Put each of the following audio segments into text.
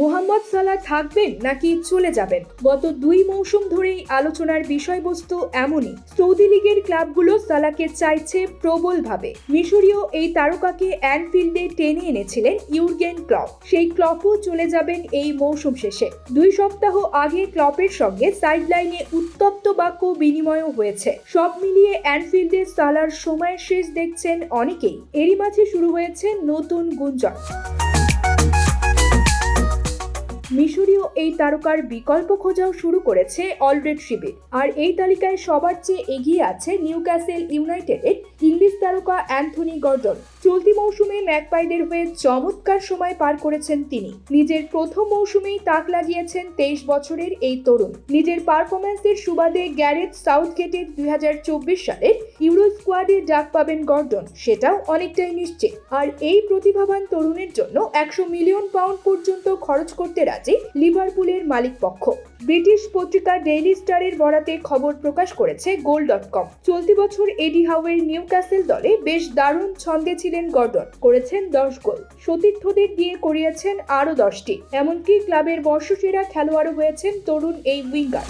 মোহাম্মদ সালাহ থাকবেন নাকি চলে যাবেন? গত দুই মৌসুম ধরেই আলোচনার বিষয়বস্তু এমনই। সৌদি লীগের ক্লাবগুলো সালাহকে চাইছে প্রবলভাবে। মিশরীয় এই তারকাকে অ্যানফিল্ডে টেনে এনেছিলেন ইউর্গেন ক্লপ। সেই ক্লপও চলে যাবেন এই মৌসুম শেষে। দুই সপ্তাহ আগে ক্লপের সঙ্গে সাইডলাইনে উত্তপ্ত বাক্য বিনিময়ও হয়েছে। সব মিলিয়ে অ্যানফিল্ডে সালার সময়ের শেষ দেখছেন অনেকেই। এরই মাঝে শুরু হয়েছে নতুন গুঞ্জন। মিশরীয় এই তারকার বিকল্প খোঁজাও শুরু করেছে অলরেড শিবির। আর এই তালিকায় সবার চেয়ে এগিয়ে আছে নিউক্যাসেল ইউনাইটেডের ইংলিশ তারকা অ্যান্থনি গর্ডন। চলতি মৌসুমে ম্যাকপাইদের হয়ে চমৎকার সময় পার করেছেন তিনি। নিজের প্রথম মৌসুমেই তাক লাগিয়েছেন তেইশ বছরের এই তরুণ। নিজের পারফরম্যান্সের সুবাদে গ্যারেথ সাউথগেটের দু হাজার চব্বিশ সালের ইউরো স্কোয়াডে ডাক পাবেন গর্ডন। সেটাও অনেকটাই নিশ্চিত। আর এই প্রতিভাবান তরুণের জন্য একশো মিলিয়ন পাউন্ড পর্যন্ত খরচ করতে রাজি। লিভারপুলের মালিক পক্ষ। ব্রিটিশ পত্রিকা ডেইলি স্টারের বরাতে খবর প্রকাশ করেছে গোল ডট কম। চলতি বছর এডি হাওয়ের নিউ ক্যাসেল দলে বেশ দারুণ ছন্দে ছিলেন গর্ডন, করেছেন দশ গোল। সতীর্থদের দিয়ে করিয়েছেন আরও দশটি, এমনকি ক্লাবের বর্ষসেরা খেলোয়াড়ও হয়েছেন তরুণ এই উইঙ্গার।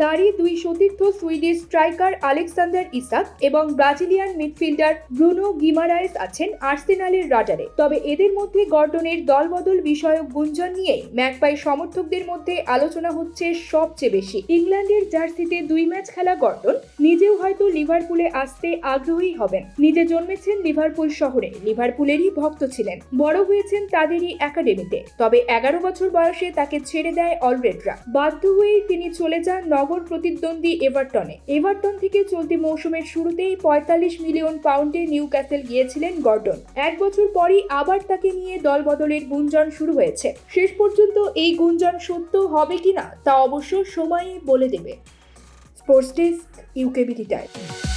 তারই দুই সতীর্থ সুইডিশ স্ট্রাইকার আলেকসান্ডার ইসাক এবং ব্রাজিলিয়ান মিডফিল্ডার ব্রুনো গিমারায়েস আছেন আর্সেনালের রাডারে। তবে এদের মধ্যে গর্ডনের দলবদল বিষয়ক গুঞ্জন নিয়েই ম্যাকপাই সমর্থকদের মধ্যে আলোচনা হচ্ছে সবচেয়ে বেশি। ইংল্যান্ডের জার্সিতে দুই ম্যাচ খেলা গর্ডন, নিজেও হয়তো লিভারপুলে আসতে আগ্রহী হবেন। নিজে জন্মেছেন লিভারপুল শহরে, লিভারপুলেরই ভক্ত ছিলেন। বড় হয়েছেন তাদেরই একাডেমিতে। তবে এগারো বছর বয়সে তাকে ছেড়ে দেয় অলরেডরা। বাধ্য হয়েই তিনি চলে যান নগর প্রতিদ্বন্দ্বী এভারটনে। এভারটন থেকে চলতি মৌসুমের শুরুতেই পঁয়তাল্লিশ মিলিয়ন পাউন্ডে নিউ ক্যাসেল গিয়েছিলেন গর্ডন। এক বছর পরই আবার তাকে নিয়ে দল বদলের গুঞ্জন শুরু হয়েছে। শেষ পর্যন্ত এই গুঞ্জন সত্য হবে কিনা তা অবশ্য সময়ই বলে দেবে। Sports desk UKBD time.